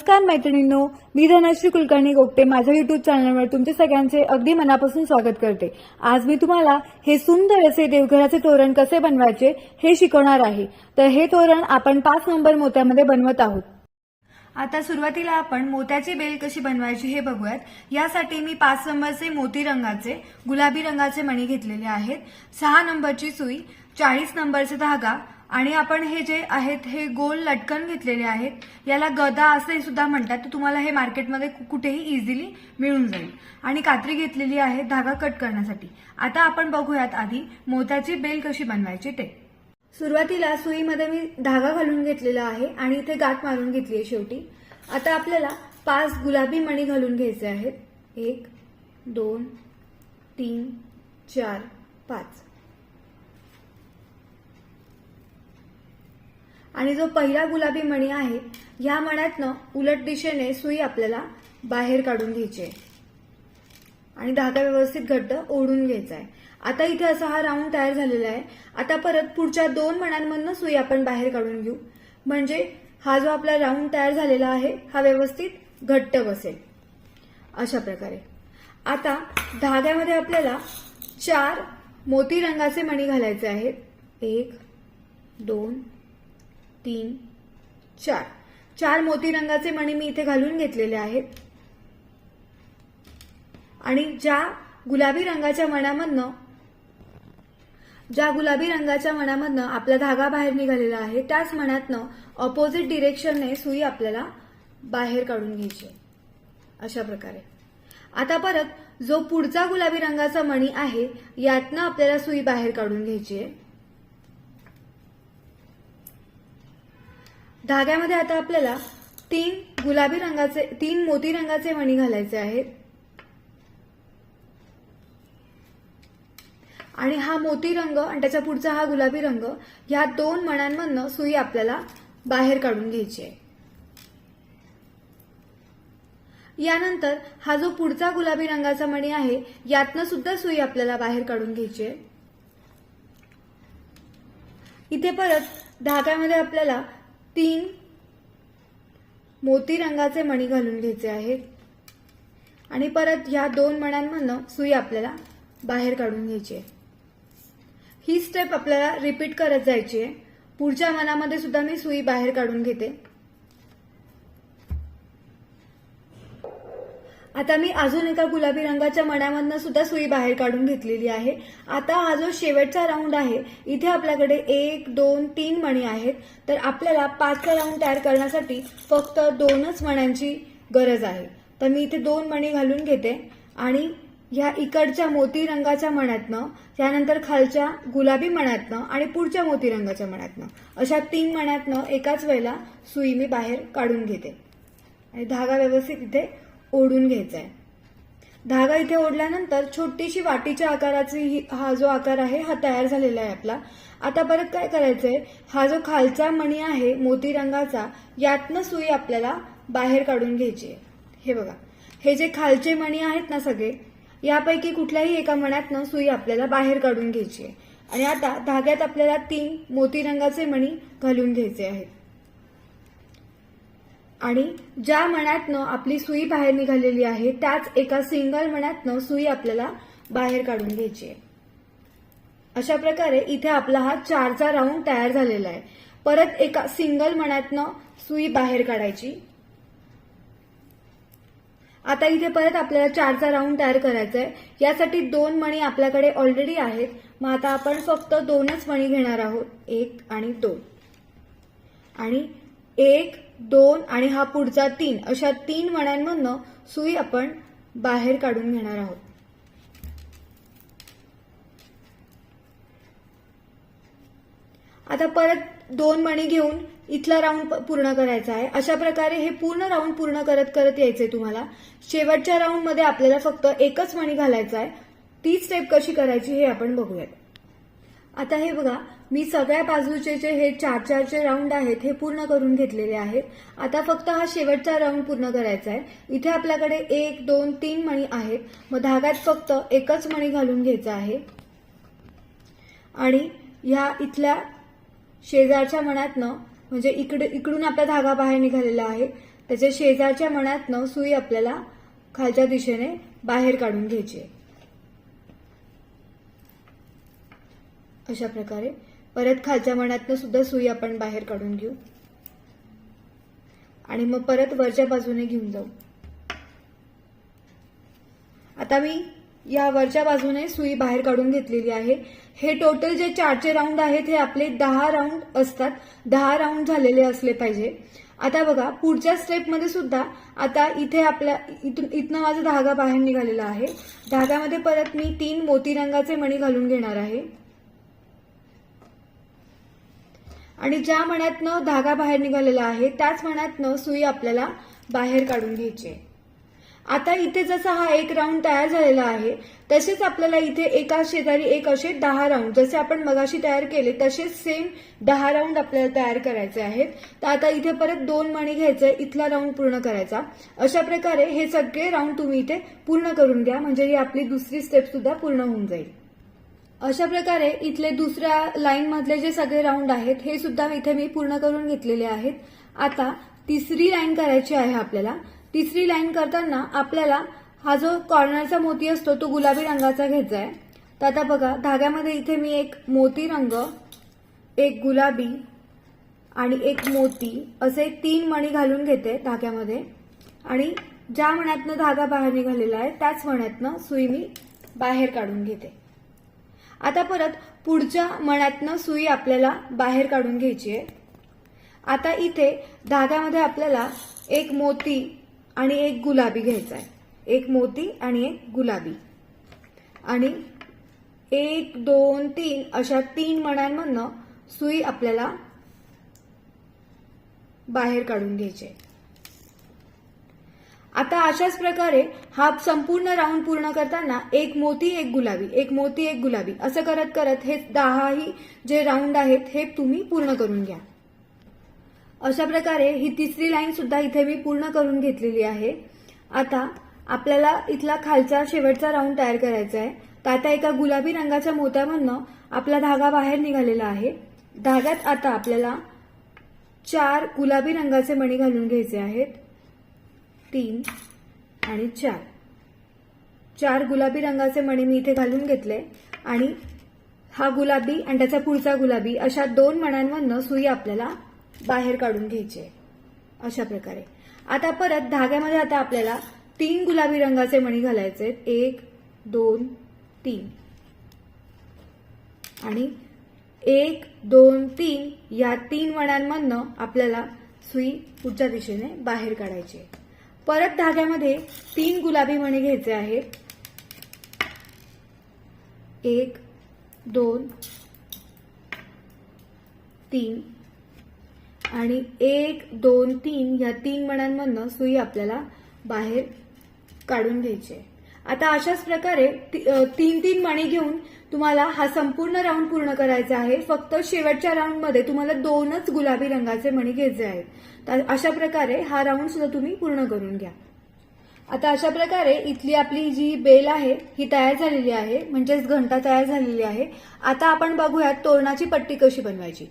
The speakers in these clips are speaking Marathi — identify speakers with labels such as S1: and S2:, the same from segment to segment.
S1: नमस्कार मैत्रिणींनो मी धनश्री कुलकर्णी गोगटे. माझ्या युट्यूब चॅनलवर तुमचे सगळ्यांचे अगदी मनापासून स्वागत करते. आज मी तुम्हाला हे सुंदर असे देवघराचे तोरण कसे बनवायचे हे शिकवणार आहे. तर हे तोरण आपण पाच नंबर मोत्यामध्ये बनवत आहोत. आता सुरुवातीला आपण मोत्याची बेल कशी बनवायची हे बघूयात. यासाठी मी पाच नंबरचे मोती रंगाचे गुलाबी रंगाचे मणी घेतलेले आहेत. सहा नंबरची सुई चाळीस नंबरचे धागा आणि आपण हे जे आहेत हे गोल लटकन घेतलेले आहेत याला गदा असे सुद्धा म्हणतात. तर तुम्हाला हे मार्केटमध्ये कु- कुठेही इझिली मिळून जाईल. आणि कात्री घेतलेली आहे धागा कट करण्यासाठी. आता आपण बघूयात आधी मोत्याची बेल कशी बनवायची ते. सुरुवातीला सुईमध्ये मी धागा घालून घेतलेला आहे आणि इथे गाठ मारून घेतली आहे शेवटी. आता आपल्याला पाच गुलाबी मणी घालून घ्यायचे आहेत. एक दोन तीन चार पाच. आणि जो पहिला गुलाबी मणी आहे या मण्यातनं उलट दिशेने सुई आपल्याला बाहेर काढून घ्यायची आहे. आणि धागा व्यवस्थित घट्ट ओढून घ्यायचा आहे. आता इथे असा हा राऊंड तयार झालेला आहे. आता परत पुढच्या दोन मण्यांमधनं सुई आपण बाहेर काढून घेऊ. म्हणजे हा जो आपला राऊंड तयार झालेला आहे हा व्यवस्थित घट्ट बसेल. अशा प्रकारे. आता धाग्यामध्ये आपल्याला चार मोती रंगाचे मणी घालायचे आहेत. एक दोन तीन चार. चार मोती रंगाचे मणी मी इथे घालून घेतलेले आहेत. आणि ज्या गुलाबी रंगाच्या मण्यामधनं ज्या गुलाबी रंगाच्या मण्यामधनं आपला धागा बाहेर निघालेला आहे त्याच मण्यातनं ऑपोजिट डिरेक्शनने सुई आपल्याला बाहेर काढून घ्यायची आहे. अशा प्रकारे. आता परत जो पुढचा गुलाबी रंगाचा मणी आहे यातनं आपल्याला सुई बाहेर काढून घ्यायची आहे. धाग्यामध्ये आता आपल्याला तीन गुलाबी रंगाचे तीन मोती रंगाचे मणी घालायचे आहेत. आणि हा मोती रंग आणि त्याच्या पुढचा हा गुलाबी रंग या दोन मण्यांमधनं सुई आपल्याला बाहेर काढून घ्यायची आहे. यानंतर हा जो पुढचा गुलाबी रंगाचा मणी आहे यातनं सुद्धा सुई आपल्याला बाहेर काढून घ्यायची आहे. इथे परत धाग्यामध्ये आपल्याला तीन मोती रंगाचे मणी घालून घ्यायचे आहेत. आणि परत ह्या दोन मण्यांमधनं सुई आपल्याला बाहेर काढून घ्यायची आहे. ही स्टेप आपल्याला रिपीट करत जायची आहे. पुढच्या मनामध्ये सुद्धा मी सुई बाहेर काढून घेते. आता मी अजून एका गुलाबी रंगाच्या मण्यामधनं सुद्धा सुई बाहेर काढून घेतलेली आहे. आता हा जो शेवटचा राऊंड आहे इथे आपल्याकडे एक दोन तीन मणी आहेत. तर आपल्याला पाचचा राऊंड तयार करण्यासाठी फक्त दोनच मण्यांची गरज आहे. तर मी इथे दोन मणी घालून घेते. आणि ह्या इकडच्या मोती रंगाच्या मण्यातनं त्यानंतर खालच्या गुलाबी मण्यातनं आणि पुढच्या मोती रंगाच्या मण्यातनं अशा तीन मण्यातनं एकाच वेळेला सुई मी बाहेर काढून घेते. आणि धागा व्यवस्थित इथे ओढून घ्यायचा आहे धागा इथे ओढल्यानंतर छोटीशी वाटीच्या आकाराची ही- हा जो आकार आहे हा तयार झालेला आहे आपला. आता परत काय करायचंय? हा जो खालचा मणी आहे मोती रंगाचा यातनं सुई आपल्याला बाहेर काढून घ्यायची आहे. हे बघा. हे जे खालचे मणी आहेत ना सगळे यापैकी कुठल्याही एका मण्यातनं सुई आपल्याला बाहेर काढून घ्यायची आहे. आणि आता धाग्यात आपल्याला तीन मोती रंगाचे मणी घालून घ्यायचे आहेत. आणि ज्या मण्यातनं आपली सुई बाहेर निघालेली आहे त्याच एका सिंगल मण्यातनं सुई आपल्याला बाहेर काढून घ्यायची आहे. अशा प्रकारे इथे आपला हा चारचा राऊंड तयार झालेला आहे. परत एका सिंगल मण्यातनं सुई बाहेर काढायची. आता इथे परत आपल्याला चारचा राऊंड तयार करायचा आहे यासाठी दोन मणी आपल्याकडे ऑलरेडी आहेत. मग आता आपण फक्त दोनच मणी घेणार आहोत. एक आणि दोन. आणि एक दोन आणि हा पुढचा तीन अशा तीन मण्यांमधनं सुई आपण बाहेर काढून घेणार आहोत. आता परत दोन मणी घेऊन इथला राऊंड पूर्ण करायचा आहे. अशा प्रकारे हे पूर्ण राऊंड पूर्ण करत करत यायचंय तुम्हाला. शेवटच्या राऊंडमध्ये आपल्याला फक्त एकच मणी घालायचा आहे. ती स्टेप कशी करायची हे आपण बघूयात. आता हे बघा मी सगळ्या बाजूचे जे हे चार चारचे राऊंड आहेत हे पूर्ण करून घेतलेले आहेत. आता फक्त हा शेवटचा राऊंड पूर्ण करायचा आहे. इथे आपल्याकडे एक दोन तीन मणी आहेत. मग धाग्यात फक्त एकच मणी घालून घ्यायचा आहे. आणि ह्या इथल्या शेजारच्या मनातनं म्हणजे इकडे इकडून आपला धागा बाहेर निघालेला आहे. त्याच्या शेजारच्या मनातनं सुई आपल्याला खालच्या दिशेने बाहेर काढून घ्यायची अशा प्रकारे परत खालच्या मण्यातनं सुद्धा सुई आपण बाहेर काढून घेऊ. आणि मग परत वरच्या बाजूने घेऊन जाऊ. आता मी या वरच्या बाजूने सुई बाहेर काढून घेतलेली आहे. हे टोटल जे चारचे राऊंड आहेत हे आपले दहा राऊंड असतात. दहा राऊंड झालेले असले पाहिजे. आता बघा पुढच्या स्टेपमध्ये सुद्धा आता इथे आपल्या इथून इथनं माझा धागा बाहेर निघालेला आहे. धाग्यामध्ये परत मी तीन मोती रंगाचे मणी घालून घेणार आहे. आणि ज्या मण्यातनं धागा बाहेर निघालेला आहे त्याच मण्यातनं सुई आपल्याला बाहेर काढून घ्यायची. आहे आता इथे जसा हा एक राऊंड तयार झालेला आहे तसेच आपल्याला इथे एका शेजारी एक असे दहा राऊंड जसे आपण मगाशी तयार केले तसेच सेम दहा राऊंड आपल्याला तयार करायचे आहेत. तर आता इथे परत दोन मणी घ्यायचे इथला राऊंड पूर्ण करायचा. अशा प्रकारे हे सगळे राऊंड तुम्ही इथे पूर्ण करून घ्या म्हणजे ही आपली दुसरी स्टेप सुद्धा पूर्ण होऊन जाईल. अशा प्रकारे इथले दुसऱ्या लाईन मधले जे सगळे राऊंड आहेत हे सुद्धा इथे मी पूर्ण करून घेतलेले आहेत. आता तिसरी लाईन करायची आहे आपल्याला. तिसरी लाईन करताना आपल्याला हा जो कॉर्नरचा मोती असतो तो गुलाबी रंगाचा घ्यायचा आहे. तर आता बघा धाग्यामध्ये इथे मी एक मोती रंग एक गुलाबी आणि एक मोती असे तीन मणी घालून घेते धाग्यामध्ये. आणि ज्या मण्यातनं धागा बाहेर निघालेला आहे त्याच मण्यातनं सुई मी बाहेर काढून घेते. आता परत पुढच्या मण्यातनं सुई आपल्याला बाहेर काढून घ्यायची आहे. आता इथे धाग्यामध्ये आपल्याला एक मोती आणि एक गुलाबी घ्यायचा आहे. एक मोती आणि एक गुलाबी. आणि एक दोन तीन अशा तीन मण्यांमधनं सुई आपल्याला बाहेर काढून घ्यायची आहे. आता अशाच प्रकारे हा संपूर्ण राऊंड पूर्ण करताना एक मोती एक गुलाबी एक मोती एक गुलाबी. असं करत करत हे दहाही जे राऊंड आहेत हे तुम्ही पूर्ण करून घ्या. अशा प्रकारे ही तिसरी लाईन सुद्धा इथे मी पूर्ण करून घेतलेली आहे. आता आपल्याला इथला खालचा शेवटचा राऊंड तयार करायचा आहे. तर आता एका गुलाबी रंगाच्या मोत्यामधनं आपला धागा बाहेर निघालेला आहे. धाग्यात आता आपल्याला चार गुलाबी रंगाचे मणी घालून घ्यायचे आहेत. तीन आणि चार. चार गुलाबी रंगाचे मणी मी इथे घालून घेतले आणि हा गुलाबी आणि त्याचा पुढचा गुलाबी अशा दोन मण्यांमधनं सुई आपल्याला बाहेर काढून घ्यायची आहे. अशा प्रकारे. आता परत धाग्यामध्ये आता आपल्याला तीन गुलाबी रंगाचे मणी घालायचे एक दोन तीन. आणि एक दोन तीन या तीन मण्यांमधनं आपल्याला सुई पुढच्या दिशेने बाहेर काढायची आहे. परत धाग्यामध्ये तीन गुलाबी मणी घ्यायचे आहेत. एक दोन तीन. आणि एक दोन तीन या तीन मण्यांमधनं सुई आपल्याला बाहेर काढून घ्यायची आहे. आता अशाच प्रकारे ती- तीन तीन मणी घेऊन तुम्हाला हा संपूर्ण राऊंड पूर्ण करायचा आहे. फक्त शेवटच्या राऊंडमध्ये तुम्हाला दोनच गुलाबी रंगाचे मणी घ्यायचे आहेत. तर अशा प्रकारे हा राऊंड सुद्धा तुम्ही पूर्ण करून घ्या. आता अशा प्रकारे इथली आपली जी बेल आहे ही तयार झालेली आहे. म्हणजेच घंटा तयार झालेली आहे. आता आपण बघूयात तोरणाची पट्टी कशी बनवायची.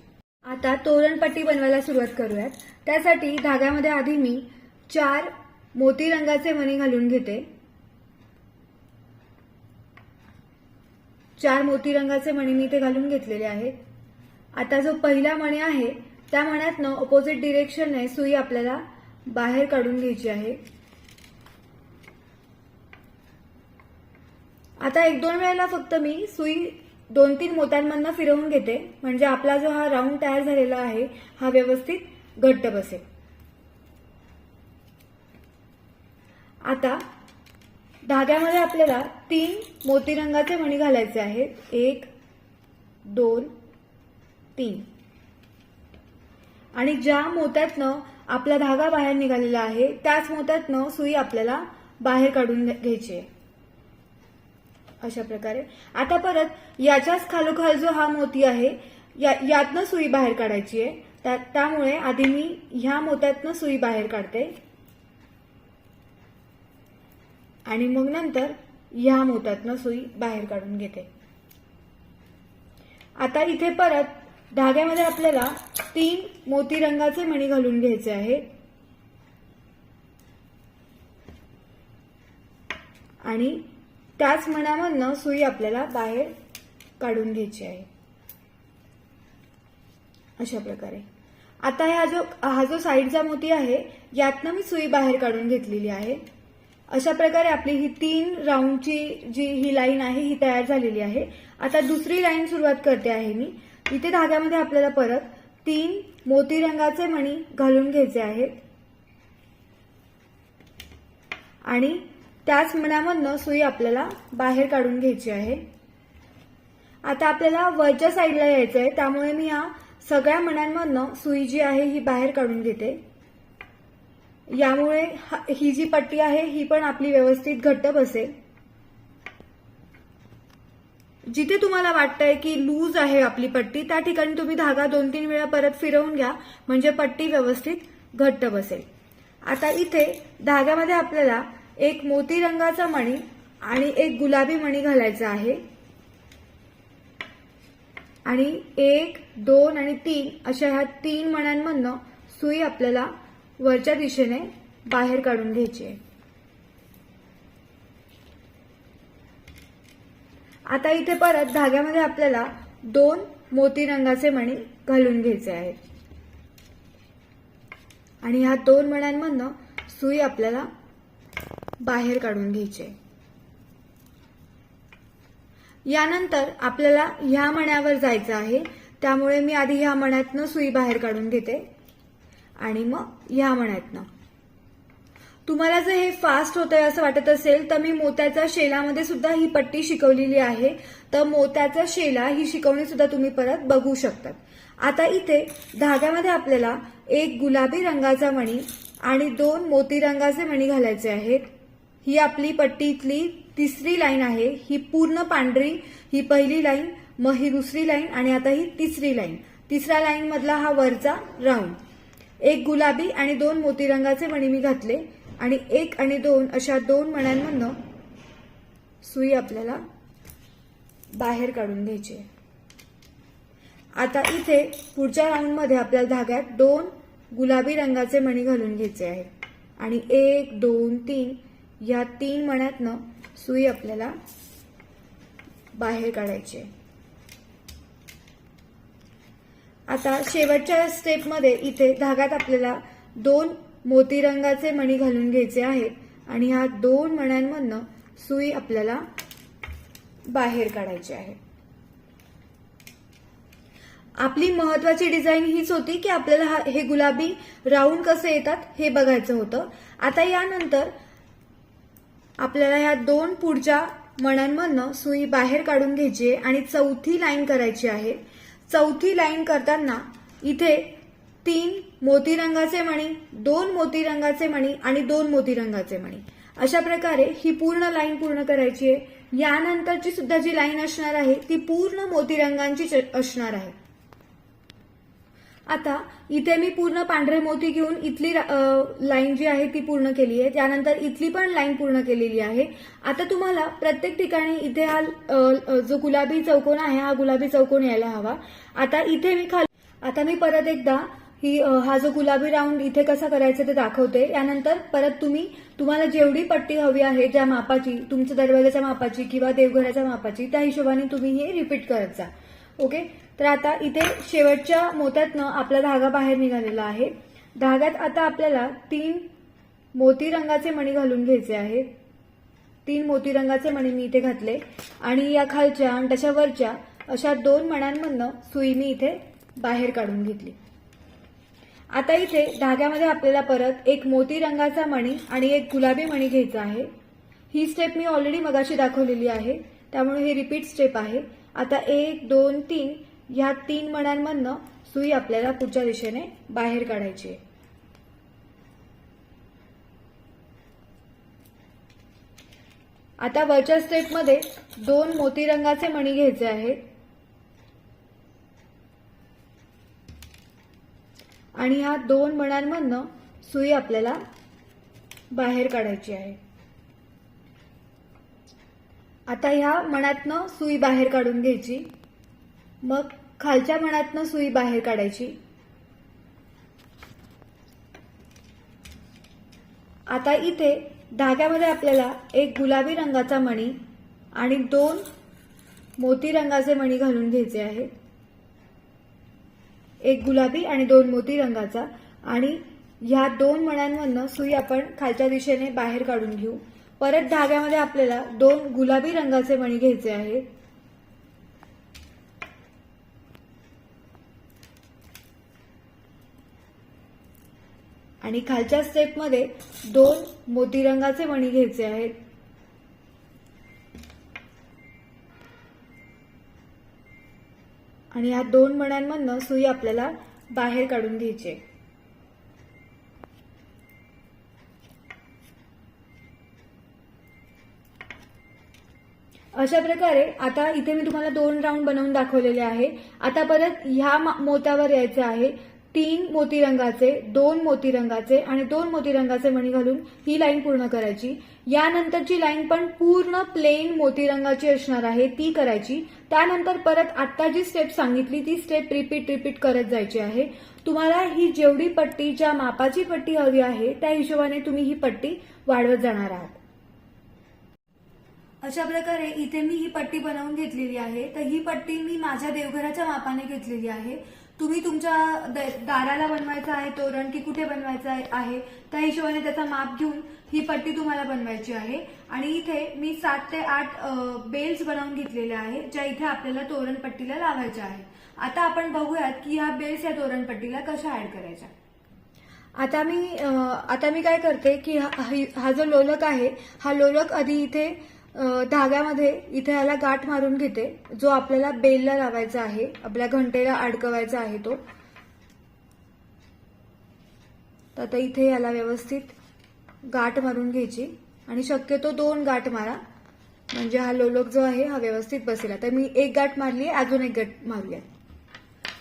S1: आता तोरण पट्टी बनवायला सुरुवात करूयात. त्यासाठी धाग्यामध्ये आधी मी चार मोती रंगाचे मणी घालून घेते. चार मोती रंगाचे मणी मी इथे घालून घेतलेले आहेत. आता जो पहिला मणी आहे त्या मण्यातनं ऑपोजिट डिरेक्शनने सुई आपल्याला बाहेर काढून घ्यायची आहे. आता एक दोन वेळेला फक्त मी सुई दोन तीन मोत्यांमधनं फिरवून घेते. म्हणजे आपला जो हा राऊंड तयार झालेला आहे हा व्यवस्थित घट्ट बसेल. आता धाग्यामध्ये आपल्याला तीन मोती रंगाचे मणी घालायचे आहेत. एक दोन तीन. आणि ज्या मोत्यातनं आपला धागा बाहेर निघालेला आहे त्याच मोत्यातनं सुई आपल्याला बाहेर काढून घ्यायची आहे. अशा प्रकारे. आता परत याच्याच खालोखाल जो हा मोती आहे या यातनं सुई बाहेर काढायची आहे. त्या- त्यामुळे आधी मी ह्या मोत्यातनं सुई बाहेर काढते. आणि मग नंतर ह्या मोत्यातनं सुई बाहेर काढून घेते. आता इथे परत धाग्यामध्ये आपल्याला तीन मोती रंगाचे मणी घालून घ्यायचे आहेत. आणि त्याच मणामधनं सुई आपल्याला बाहेर काढून घ्यायची आहे. अशा प्रकारे. आता ह्या जो हा जो साईडचा मोती आहे यातनं मी सुई बाहेर काढून घेतलेली आहे. अशा प्रकारे आपली ही तीन राऊंडची जी ही लाईन आहे ही तयार झालेली आहे. आता दुसरी लाईन सुरुवात करते आहे मी. इथे धाग्यामध्ये आपल्याला परत तीन मोती रंगाचे मणी घालून घ्यायचे आहेत. आणि त्याच मणामधनं सुई आपल्याला बाहेर काढून घ्यायची आहे. आता आपल्याला वरच्या साईडला यायचं आहे त्यामुळे मी या सगळ्या मण्यांमधनं सुई जी आहे ही बाहेर काढून घेते. यामुळे ही जी पट्टी आहे ही पण आपली व्यवस्थित घट्ट बसेल. जिथे तुम्हाला वाटतंय की लूज आहे आपली पट्टी त्या ठिकाणी तुम्ही धागा दोन तीन वेळा परत फिरवून घ्या म्हणजे पट्टी व्यवस्थित घट्ट बसेल. आता इथे धाग्यामध्ये आपल्याला एक मोती रंगाचा मणी आणि एक गुलाबी मणी घालायचा आहे. आणि एक दोन आणि तीन अशा ह्या तीन मण्यांमधनं सुई आपल्याला वरच्या दिशेने बाहेर काढून घ्यायची आहे. आता इथे परत धाग्यामध्ये आपल्याला दोन मोती रंगाचे मणी घालून घ्यायचे आहेत. आणि ह्या दोन मण्यांमधनं सुई आपल्याला बाहेर काढून घ्यायची आहे. यानंतर आपल्याला ह्या मण्यावर जायचं आहे. त्यामुळे मी आधी ह्या मण्यातनं सुई बाहेर काढून घेते. आणि मग ह्या म्हणायतनं तुम्हाला जर हे फास्ट होत आहे असं वाटत असेल तर मी मोत्याच्या शेलामध्ये सुद्धा ही पट्टी शिकवलेली आहे. तर मोत्याचा शेला ही शिकवणी सुद्धा तुम्ही परत बघू शकतात. आता इथे धाग्यामध्ये आपल्याला एक गुलाबी रंगाचा मणी आणि दोन मोती रंगाचे मणी घालायचे आहेत. ही आपली पट्टी इथली तिसरी लाईन आहे. ही पूर्ण पांढरी ही पहिली लाईन मग ही दुसरी लाईन आणि आता ही तिसरी लाईन. तिसऱ्या लाईन मधला हा वरचा राऊंड. एक गुलाबी आणि दोन मोती रंगाचे मणी मी घातले आणि एक आणि दोन अशा दोन मण्यांमधनं सुई आपल्याला बाहेर काढून घ्यायची आता इथे पुढच्या राऊंडमध्ये आपल्याला धाग्यात दोन गुलाबी रंगाचे मणी घालून घ्यायचे आहेत आणि एक दोन तीन या तीन मण्यातनं सुई आपल्याला बाहेर काढायची आहे. आता शेवटच्या स्टेपमध्ये इथे धाग्यात आपल्याला दोन मोती रंगाचे मणी घालून घ्यायचे आहेत आणि ह्या दोन मण्यांमधनं सुई आपल्याला बाहेर काढायची आहे. आपली महत्वाची डिझाईन हीच होती की आपल्याला हे गुलाबी राऊंड कसे येतात हे बघायचं होतं. आता यानंतर आपल्याला ह्या दोन पुढच्या मण्यांमधनं सुई बाहेर काढून घ्यायची आहे आणि चौथी लाईन करायची आहे. चौथी लाईन करताना इथे तीन मोती रंगाचे मणी दोन मोती रंगाचे मणी आणि दोन मोती रंगाचे मणी. अशा प्रकारे ही पूर्ण लाईन पूर्ण करायची आहे. यानंतरची सुद्धा जी लाईन असणार आहे ती पूर्ण मोती रंगांची च- असणार आहे. आता इथे मी पूर्ण पांढरे मोती घेऊन इथली लाईन जी आहे ती पूर्ण केली आहे. त्यानंतर इथली पण लाईन पूर्ण केलेली आहे. आता तुम्हाला प्रत्येक ठिकाणी इथे हा जो गुलाबी चौकोन आहे हा गुलाबी चौकोन यायला हवा. आता इथे मी खाली आता मी परत एकदा ही हा जो गुलाबी राऊंड इथे कसा करायचा ते दाखवते. यानंतर परत तुम्ही तुम्हाला जेवढी पट्टी हवी आहे ज्या मापाची तुमच्या दरवाजाच्या मापाची किंवा देवघराच्या मापाची त्या हिशोबाने तुम्ही हे रिपीट करत जा. ओके तर आता इथे शेवटच्या मोत्यातनं आपला धागा बाहेर निघालेला आहे. धाग्यात आता आपल्याला तीन मोती रंगाचे मणी घालून घ्यायचे आहेत. तीन मोती रंगाचे मणी मी इथे घातले. आणि या खालच्या आणि त्याच्या वरच्या अशा दोन मण्यांमधनं सुई मी इथे बाहेर काढून घेतली. आता इथे धाग्यामध्ये आपल्याला परत एक मोती रंगाचा मणी आणि एक गुलाबी मणी घ्यायचा आहे. ही स्टेप मी ऑलरेडी मगाशी दाखवलेली आहे. त्यामुळे ही रिपीट स्टेप आहे. आता एक दोन तीन ह्या तीन मण्यांमधनं सुई आपल्याला पुढच्या दिशेने बाहेर काढायची आहे. आता वरच्या स्टेपमध्ये दोन मोती रंगाचे मणी घ्यायचे आहेत. आणि ह्या दोन मण्यांमधनं सुई आपल्याला बाहेर काढायची आहे. आता ह्या मणातनं सुई बाहेर काढून घ्यायची. मग खालच्या मणातनं सुई बाहेर काढायची. आता इथे धाग्यामध्ये आपल्याला एक गुलाबी रंगाचा मणी आणि दोन मोती रंगाचे मणी घालून घ्यायचे आहेत एक गुलाबी आणि दोन मोती रंगाचा आणि ह्या दोन मण्यांमधनं सुई आपण खालच्या दिशेने बाहेर काढून घेऊ. परत धाग्यामध्ये आपल्याला दोन गुलाबी रंगाचे मणी घ्यायचे आहेत आणि खालच्या स्टेपमध्ये दोन मोती रंगाचे मणी घ्यायचे आहेत. आणि या दोन मण्यांमधनं सुई आपल्याला बाहेर काढून घ्यायची अशा प्रकारे आता इथे मी तुम्हाला दोन राऊंड बनवून दाखवलेले आहे. आता परत ह्या मोत्यावर यायचं आहे. तीन मोती रंगाचे दोन मोती रंगाचे आणि दोन मोती रंगाचे मणी घालून ही लाईन पूर्ण करायची. यानंतरची लाईन पण पूर्ण प्लेन मोती रंगाची असणार आहे ती करायची. त्यानंतर परत आत्ता जी स्टेप सांगितली ती स्टेप रिपीट रिपीट करत जायची आहे. तुम्हाला ही जेवढी पट्टी ज्या मापाची पट्टी हवी आहे त्या हिशोबाने तुम्ही ही पट्टी वाढवत जाणार आहात. अशा प्रकारे इथे मी ही पट्टी बनवून घेतलेली आहे. तर ही पट्टी मी माझ्या देवघराच्या मापाने घेतलेली आहे. तुम्ही तुमच्या द- दाराला बनवायचं आहे तोरण की कुठे बनवायचं आहे- त्या हिशोबाने त्याचा माप घेऊन ही पट्टी तुम्हाला बनवायची आहे. आणि इथे मी सात ते आठ बेल्स बनवून घेतलेल्या आहे ज्या इथे आपल्याला तोरण पट्टीला लावायच्या आहे आता आपण बघूयात की ह्या बेल्स या तोरण पट्टीला कशा ऍड करायच्या. आता मी आता मी काय करते की हा- हा जो लोलक आहे हा लोलक आधी इथे धाग्यामध्ये इथे याला गाठ मारून घेते. जो आपल्याला बेलला लावायचा आहे आपल्या घंटेला अडकवायचा आहे तो. तर आता इथे याला व्यवस्थित गाठ मारून घ्यायची. आणि शक्यतो दोन गाठ मारा. म्हणजे हा लोलोक जो आहे हा व्यवस्थित बसेल. आता मी एक गाठ मारली आहे अजून एक गाठ मारूया.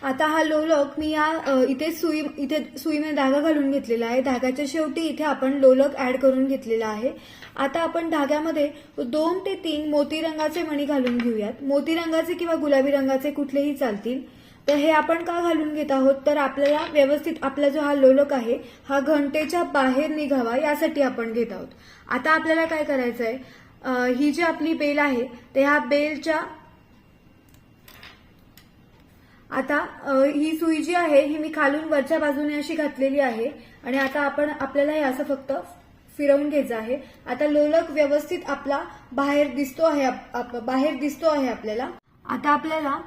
S1: आता हा लोलक मी या इथे सुई इथे सुईमध्ये धागा घालून घेतलेला आहे. धाग्याच्या शेवटी इथे आपण लोलक ऍड करून घेतलेला आहे. आता आपण धाग्यामध्ये दोन ते तीन मोती रंगाचे मणी घालून घेऊयात. मोती रंगाचे किंवा गुलाबी रंगाचे कुठलेही चालतील. तर हे आपण का घालून घेत आहोत? तर आपल्याला व्यवस्थित आपला जो हा लोलक आहे हा घंटेच्या बाहेर निघावा यासाठी आपण घेत आहोत. आता आपल्याला काय करायचं आहे ही जी आपली बेल आहे ते ह्या बेलच्या आता ही सुई जी आहे ही मी खालून वरच्या बाजूने अशी घातलेली आहे. आणि आता आपण आपल्याला हे असं फक्त फिरवून घ्यायचं आहे. आता लोलक व्यवस्थित आपला बाहेर दिसतो आहे आप- आप- बाहेर दिसतो आहे आपल्याला. आता आपल्याला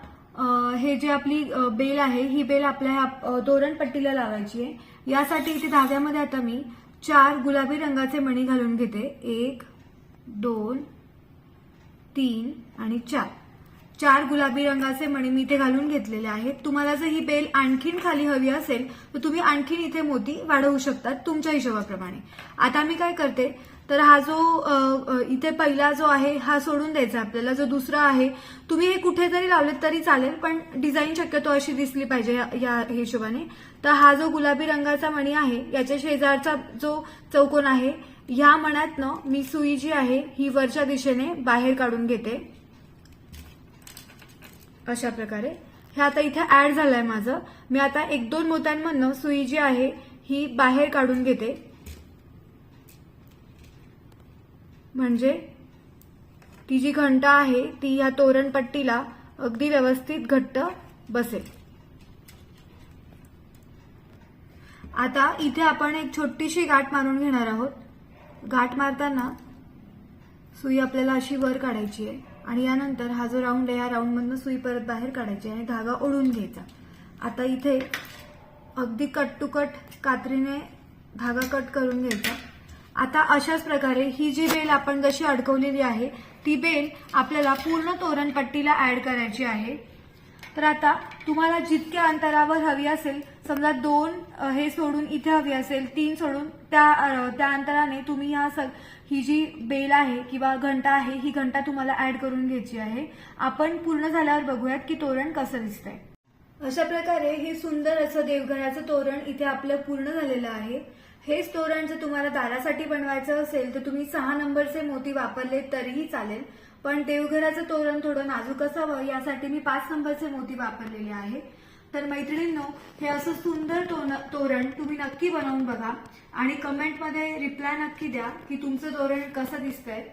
S1: हे जे आपली बेल आहे ही बेल आपल्या ह्या तोरणपट्टीला पट्टीला लावायची आहे. यासाठी इथे धाग्यामध्ये आता मी चार गुलाबी रंगाचे मणी घालून घेते. एक दोन तीन आणि चार. चार गुलाबी रंगाचे मणी मी इथे घालून घेतलेले आहेत. तुम्हाला जर ही बेल आणखीन खाली हवी असेल तर तुम्ही आणखीन इथे मोती वाढवू शकतात तुमच्या हिशोबाप्रमाणे. आता मी काय करते तर हा जो इथे पहिला जो आहे हा सोडून द्यायचा आपल्याला. जो दुसरा आहे तुम्ही हे कुठेतरी लावलेत तरी चालेल पण डिझाईन शक्यतो अशी दिसली पाहिजे या- या हिशोबाने. तर हा जो गुलाबी रंगाचा मणी आहे याच्या शेजारचा जो चौकोन आहे ह्या मण्यातनं मी सुई जी आहे ही वरच्या दिशेने बाहेर काढून घेते. अशा प्रकारे. हे आता इथे ऍड झालंय माझं. मी आता एक दोन मोत्यांमधनं सुई जी आहे ही बाहेर काढून घेते. म्हणजे ती जी घंटा आहे ती या तोरणपट्टीला अगदी व्यवस्थित घट्ट बसेल. आता इथे आपण एक छोटीशी गाठ मारून घेणार आहोत. गाठ मारताना सुई आपल्याला अशी वर काढायची आहे. आणि यानंतर हा जो राऊंड आहे या राऊंडमधनं सुई परत बाहेर काढायची आणि धागा ओढून घ्यायचा. आता इथे अगदी कट टू कट कात्रीने धागा कट करून घ्यायचा. आता अशाच प्रकारे ही जी बेल आपण जशी अडकवलेली आहे ती बेल आपल्याला पूर्ण तोरणपट्टीला ऍड करायची आहे. तर आता तुम्हाला जितक्या अंतरावर हवी असेल समजा दोन हे सोडून इथे हवी असेल तीन सोडून त्या त्या अंतराने तुम्ही ह्या सग ही जी बेल आहे किंवा घंटा आहे ही घंटा तुम्हाला ऍड करून घ्यायची आहे. आपण पूर्ण झाल्यावर बघूयात की तोरण कसं दिसतंय. अशा प्रकारे हे सुंदर असं देवघराचं तोरण इथे आपलं पूर्ण झालेलं आहे. हेच तोरण जर तुम्हाला दारासाठी बनवायचं असेल तर तुम्ही सहा नंबरचे मोती वापरले तरीही चालेल. पण देवघराचं तोरण थोडं नाजूक असावं यासाठी मी पाच नंबरचे मोती वापरलेले आहे. तर मैत्रिणींनो हे असं सुंदर तोरण तुम्ही नक्की बनवून बघा आणि कमेंटमध्ये रिप्लाय नक्की द्या की तुमचं तोरण कसं दिसतंय.